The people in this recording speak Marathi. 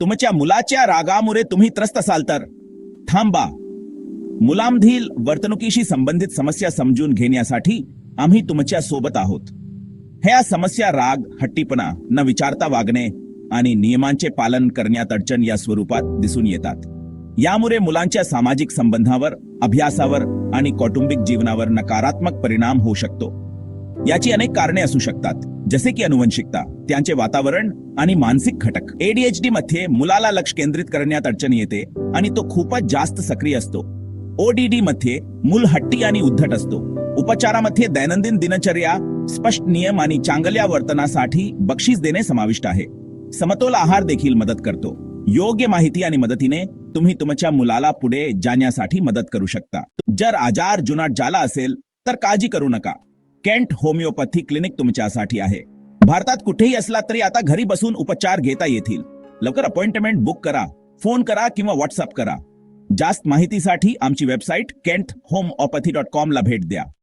तुमच्या मुलाच्या रागामुळे तुम्ही त्रस्त असाल तर थांबा. मुलामधील वर्तणुकीशी संबंधित समस्या समजून घेण्यासाठी आम्ही तुमच्यासोबत आहोत. ह्या समस्या राग हट्टीपणा न विचारता वागणे आणि नियमांचे पालन करण्यात अडचण या स्वरूपात दिसून येतात. यामुळे मुलांच्या सामाजिक संबंधावर अभ्यासावर आणि कौटुंबिक जीवनावर नकारात्मक परिणाम होऊ शकतो. याची अनेक कारणे असू शकतात. जसे की अनुवंशिकता त्यांचे वातावरण आणि मानसिक घटक. एडीएचडी मध्ये मुलाला लक्ष केंद्रित करण्यात अडचण येते आणि तो खूपच जास्त सक्रिय असतो. ओडीडी मध्ये मूल हट्टी आणि उद्धट असतो. उपचारामध्ये दैनंदिन दिनचर्या स्पष्ट नियम आणि चांगल्या वर्तनासाठी बक्षीस देणे समाविष्ट आहे. समतोल आहार देखील मदत करतो. योग्य माहिती आणि मदतीने तुम्ही तुमच्या मुलाला पुढे जाण्यासाठी मदत करू शकता. जर आजार जुनाट झाला असेल तर काळजी करू नका. केंट होमिओपॅथी क्लिनिक तुमच्यासाठी आहे. भारतात कुठेही असला तरी आता घरी बसून उपचार घेता येतील. लवकर अपॉइंटमेंट बुक करा फोन करा किंवा व्हॉट्सअप करा. जास्त माहितीसाठी आमची website Kent homeopathy dot com ला भेट द्या.